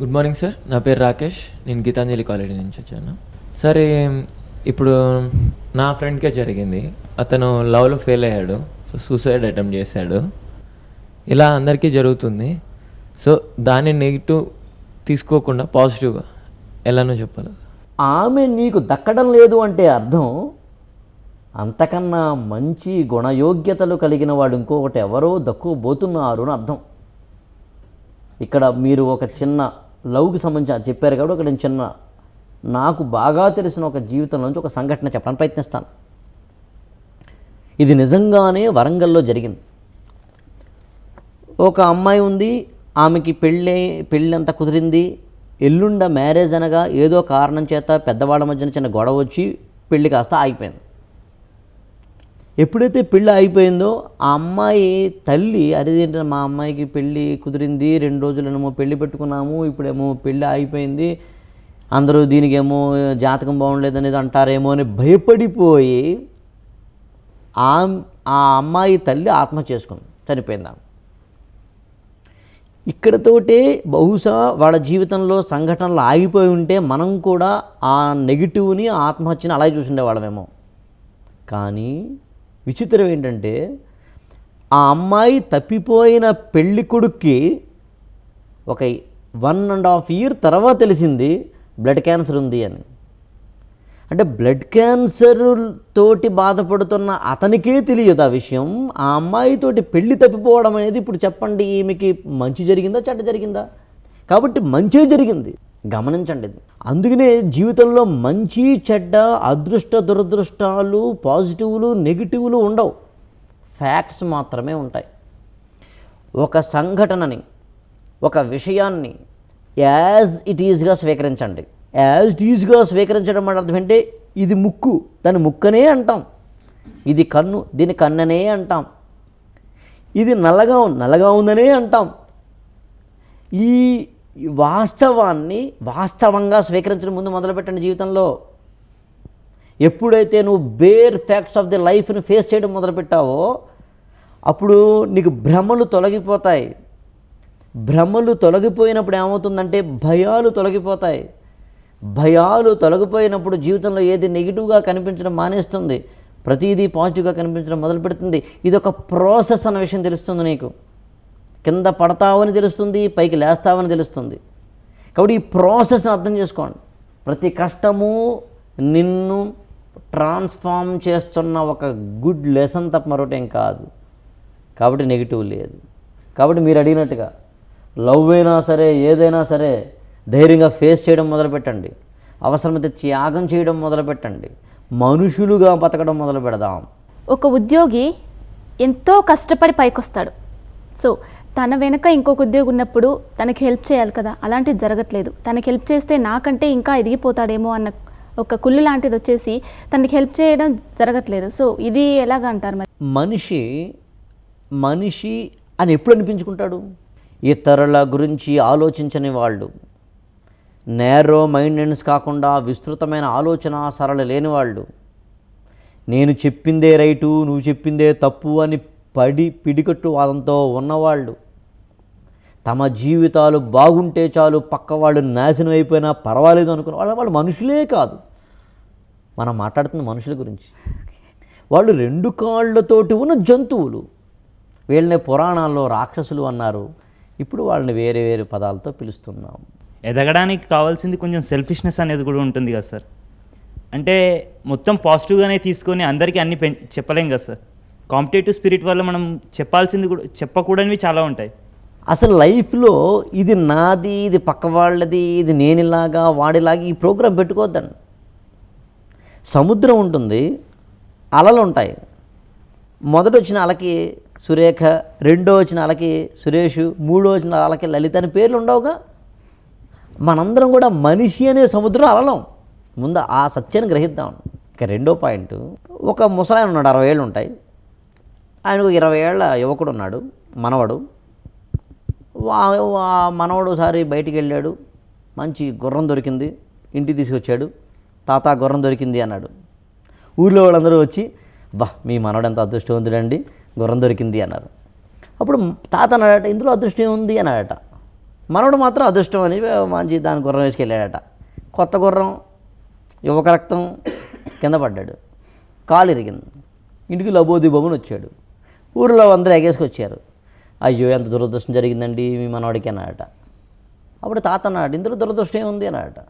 Good morning sir నా పేరు రాకేష్. నేను గీతాంజలి కాలేజీ నుంచి వచ్చాను. సార్ ఇప్పుడు నా ఫ్రెండ్కే జరిగింది. అతను లవ్లో ఫెయిల్ అయ్యాడు. సో సూసైడ్ అటెంప్ట్ చేశాడు. ఇలా అందరికీ జరుగుతుంది. సో దాన్ని నెగిటివ్ తీసుకోకుండా పాజిటివ్గా ఎలానో చెప్పాలి. ఆమె నీకు దక్కడం లేదు అంటే అర్థం? అంతకన్నా మంచి గుణయోగ్యతలు కలిగిన వాడు ఇంకొకటి ఎవరో దక్కుబోతున్నారు అని అర్థం. ఇక్కడ మీరు ఒక చిన్న లవ్కి సంబంధించి చెప్పారు కాబట్టి ఒక నేను చిన్న నాకు బాగా తెలిసిన ఒక జీవితంలోంచి ఒక సంఘటన చెప్పడానికి ప్రయత్నిస్తాను. ఇది నిజంగానే వరంగల్లో జరిగింది. ఒక అమ్మాయి ఉంది ఆమెకి పెళ్ళి పెళ్ళి అంతా కుదిరింది ఎల్లుండ మ్యారేజ్ అనగా ఏదో కారణం చేత పెద్దవాళ్ళ మధ్యన చిన్న గొడవ వచ్చి పెళ్ళి కాస్త ఆగిపోయింది. ఎప్పుడైతే పెళ్ళి అయిపోయిందో ఆ అమ్మాయి తల్లి అదేంటి మా అమ్మాయికి పెళ్ళి కుదిరింది రెండు రోజులనేమో పెళ్ళి పెట్టుకున్నాము ఇప్పుడేమో పెళ్ళి అయిపోయింది అందరూ దీనికేమో జాతకం బాగుండలేదు అనేది అంటారేమో అని భయపడిపోయి ఆ ఆ అమ్మాయి తల్లి ఆత్మహత్య చేసుకుంది. చనిపోయిందా ఇక్కడతోటే బహుశా వాళ్ళ జీవితంలో సంఘటనలు ఆగిపోయి ఉంటే మనం కూడా ఆ నెగిటివ్ని ఆత్మహత్యని అలాగే చూసిండేవాళ్ళమేమో. కానీ విచిత్రం ఏంటంటే ఆ అమ్మాయి తప్పిపోయిన పెళ్ళి కొడుక్కి ఒక వన్ అండ్ హాఫ్ ఇయర్ తర్వాత తెలిసింది బ్లడ్ క్యాన్సర్ ఉంది అని. అంటే బ్లడ్ క్యాన్సర్ తోటి బాధపడుతున్న అతనికే తెలియదు ఆ విషయం. ఆ అమ్మాయితోటి పెళ్ళి తప్పిపోవడం అనేది ఇప్పుడు చెప్పండి ఈమెకి మంచి జరిగిందా చెడ్డ జరిగిందా? కాబట్టి మంచే జరిగింది. గమనించండి. అందుకనే జీవితంలో మంచి చెడ్డ అదృష్ట దురదృష్టాలు పాజిటివ్లు నెగిటివ్లు ఉండవు. ఫ్యాక్ట్స్ మాత్రమే ఉంటాయి. ఒక సంఘటనని ఒక విషయాన్ని యాజ్ ఇట్ ఈజ్గా స్వీకరించండి. యాజ్ ఇట్ ఈజ్గా స్వీకరించడం అంటే అర్థం అంటే ఇది ముక్కు. దాని ముక్కనే అంటాం. ఇది కన్ను. దీని కన్ననే అంటాం. ఇది నల్లగా ఉం- నల్లగా ఉందనే అంటాం. ఈ వాస్తవాన్ని వాస్తవంగా స్వీకరించడం ముందు మొదలుపెట్టండి జీవితంలో. ఎప్పుడైతే నువ్వు బేర్ ఫ్యాక్ట్స్ ఆఫ్ ది లైఫ్ని ఫేస్ చేయడం మొదలుపెట్టావో అప్పుడు నీకు భ్రమలు తొలగిపోతాయి. భ్రమలు తొలగిపోయినప్పుడు ఏమవుతుందంటే భయాలు తొలగిపోతాయి. భయాలు తొలగిపోయినప్పుడు జీవితంలో ఏది నెగిటివ్గా కనిపించడం మానేస్తుంది. ప్రతిదీ పాజిటివ్గా కనిపించడం మొదలు పెడుతుంది ఇది ఒక ప్రాసెస్ అన్న విషయం తెలుస్తుంది నీకు. కింద పడతావని తెలుస్తుంది పైకి లేస్తావని తెలుస్తుంది. కాబట్టి ఈ ప్రాసెస్ని అర్థం చేసుకోండి. ప్రతి కష్టము నిన్ను ట్రాన్స్ఫార్మ్ చేస్తున్న ఒక గుడ్ లెసన్ తప్ప మరొకటేం కాదు. కాబట్టి నెగిటివ్ లేదు. కాబట్టి మీరు అడిగినట్టుగా లవ్ అయినా సరే ఏదైనా సరే ధైర్యంగా ఫేస్ చేయడం మొదలుపెట్టండి. అవసరమైతే త్యాగం చేయడం మొదలుపెట్టండి. మనుషులుగా బతకడం మొదలు పెడదాం ఒక ఉద్యోగి ఎంతో కష్టపడి పైకొస్తాడు. సో తన వెనక ఇంకొక ఉద్యోగి ఉన్నప్పుడు తనకి హెల్ప్ చేయాలి కదా అలాంటిది జరగట్లేదు. తనకి హెల్ప్ చేస్తే నాకంటే ఇంకా ఎదిగిపోతాడేమో అన్న ఒక కుళ్ళు లాంటిది వచ్చేసి తనకి హెల్ప్ చేయడం జరగట్లేదు. సో ఇది ఎలాగ అంటారు మరి? మనిషి మనిషి అని ఎప్పుడు అనిపించుకుంటాడు? ఇతరుల గురించి ఆలోచించని వాళ్ళు నేరో మైండెన్స్ కాకుండా విస్తృతమైన ఆలోచన సరళ లేని వాళ్ళు నేను చెప్పిందే రైటు నువ్వు చెప్పిందే తప్పు అని పడి పిడికట్టు వాదంతో ఉన్నవాళ్ళు. తమ జీవితాలు బాగుంటే చాలు పక్క వాళ్ళు నాశనం అయిపోయినా పర్వాలేదు అనుకున్న వాళ్ళు వాళ్ళు మనుషులే కాదు. మనం మాట్లాడుతున్న మనుషుల గురించి. వాళ్ళు రెండు కాళ్ళతోటి ఉన్న జంతువులు. వీళ్ళని పురాణాల్లో రాక్షసులు అన్నారు. ఇప్పుడు వాళ్ళని వేరే వేరే పదాలతో పిలుస్తున్నాం. ఎదగడానికి కావాల్సింది కొంచెం సెల్ఫిష్నెస్ అనేది కూడా ఉంటుంది కదా సార్. అంటే మొత్తం పాజిటివ్గానే తీసుకొని అందరికీ అన్ని పెం చెప్పలేం కదా సార్. కాంపిటేటివ్ స్పిరిట్ వల్ల మనం చెప్పాల్సింది కూడా చెప్పకూడనివి చాలా ఉంటాయి. అసలు లైఫ్లో ఇది నాది ఇది పక్క వాళ్ళది ఇది నేనిలాగా వాడిలాగా ఈ ప్రోగ్రాం పెట్టుకోవద్దండి. సముద్రం ఉంటుంది అలలు ఉంటాయి. మొదట వచ్చిన అలకి సురేఖ రెండో వచ్చిన అలకి సురేష్ మూడో వచ్చిన అలకి లలిత అని పేర్లు ఉండవుగా. మనందరం కూడా మనిషి అనే సముద్రం అలలం. ముందు ఆ సత్యాన్ని గ్రహిద్దాం. ఇక రెండో పాయింట్ ఒక ముసలాయన ఉన్నాడు అరవై ఏళ్ళు ఉంటాయి. ఆయనకు ఇరవై ఏళ్ళ యువకుడు ఉన్నాడు మనవడు. వా- వా- మనవడు ఒకసారి బయటికి వెళ్ళాడు మంచి గుర్రం దొరికింది ఇంటికి తీసుకొచ్చాడు. తాత గుర్రం దొరికింది అన్నాడు. ఊళ్ళో వాళ్ళందరూ వచ్చి బా మీ మనవడు ఎంత అదృష్టవంతుడండి గుర్రం దొరికింది అన్నారు. అప్పుడు తాత అన్నాడట ఇందులో అదృష్టం ఉంది అన్నాడట. మనవడు మాత్రం అదృష్టం అని మంచి దాని గుర్రం వేసుకెళ్ళాడట. కొత్త గుర్రం యువక రక్తం కింద పడ్డాడు. కాలు ఇరిగింది. ఇంటికి లబోదిబోమని వచ్చాడు. ఊరిలో అందరూ ఎగేసుకొచ్చారు. అయ్యో ఎంత దురదృష్టం జరిగిందండి మీ మనవాడికి అన్నాడట. అప్పుడు తాత అన్నాడు ఇందులో దురదృష్టం ఏముంది అన్నాడట.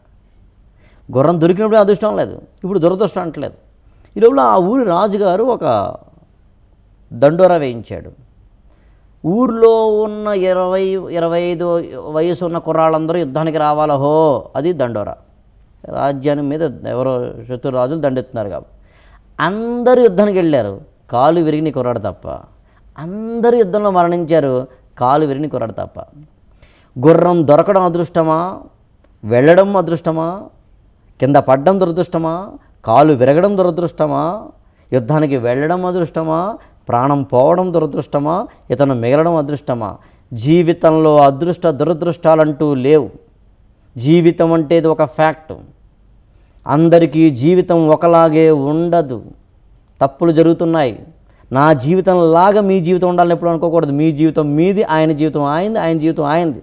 గుర్రం దొరికినప్పుడు అదృష్టం లేదు ఇప్పుడు దురదృష్టం అంటలేదు. ఈ లోపల ఆ ఊరి రాజుగారు ఒక దండోరా వేయించాడు. ఊర్లో ఉన్న ఇరవై ఇరవై ఐదు వయసు ఉన్న కుర్రాళ్ళందరూ యుద్ధానికి రావాలహో అది దండోరా. రాజ్యాన్ని మీద ఎవరో శత్రు రాజులు దండెత్తున్నారు కాబట్టి. అందరూ యుద్ధానికి వెళ్ళారు కాలు విరిగిన కుర్రాడు తప్ప. అందరూ యుద్ధంలో మరణించారు కాలు విరిని కొరడు తప్ప. గుర్రం దొరకడం అదృష్టమా? వెళ్ళడం అదృష్టమా? కింద పడ్డం దురదృష్టమా? కాలు విరగడం దురదృష్టమా? యుద్ధానికి వెళ్ళడం అదృష్టమా? ప్రాణం పోవడం దురదృష్టమా? ఇతను మిగలడం అదృష్టమా? జీవితంలో అదృష్ట దురదృష్టాలంటూ లేవు. జీవితం అంటే ఇది ఒక ఫ్యాక్ట్. అందరికీ జీవితం ఒకలాగే ఉండదు. తప్పులు జరుగుతున్నాయి. నా జీవితం లాగా మీ జీవితం ఉండాలని ఎప్పుడు అనుకోకూడదు. మీ జీవితం మీది ఆయన జీవితం ఆయనది ఆయన జీవితం ఆయనది.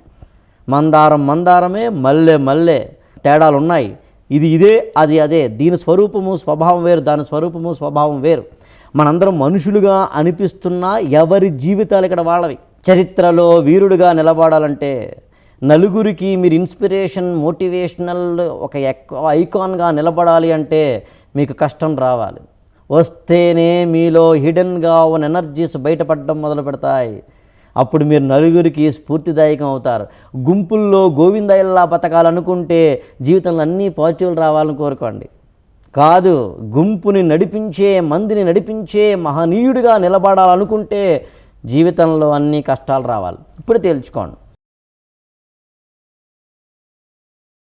మందారం మందారమే మల్లె మల్లె తేడాలు ఉన్నాయి ఇది ఇదే అది అదే. దీని స్వరూపము స్వభావం వేరు దాని స్వరూపము స్వభావం వేరు. మనందరం మనుషులుగా అనిపిస్తున్నా ఎవరి జీవితాలు ఇక్కడ వాళ్ళవి? చరిత్రలో వీరుడిగా నిలబడాలంటే నలుగురికి మీరు ఇన్స్పిరేషన్ మోటివేషనల్ ఒక ఎక్కువ ఐకాన్గా నిలబడాలి అంటే మీకు కష్టం రావాలి. వస్తేనే మీలో హిడెన్గా ఉన్న ఎనర్జీస్ బయటపడడం మొదలు పెడతాయి. అప్పుడు మీరు నలుగురికి స్ఫూర్తిదాయకం అవుతారు. గుంపుల్లో గోవిందయ్యల్లా బతకాలనుకుంటే జీవితంలో అన్నీ పాజిటివ్లు రావాలని కోరుకోండి. కాదు గుంపుని నడిపించే మందిని నడిపించే మహనీయుడిగా నిలబడాలనుకుంటే జీవితంలో అన్ని కష్టాలు రావాలి. ఇప్పుడు తేల్చుకోండి.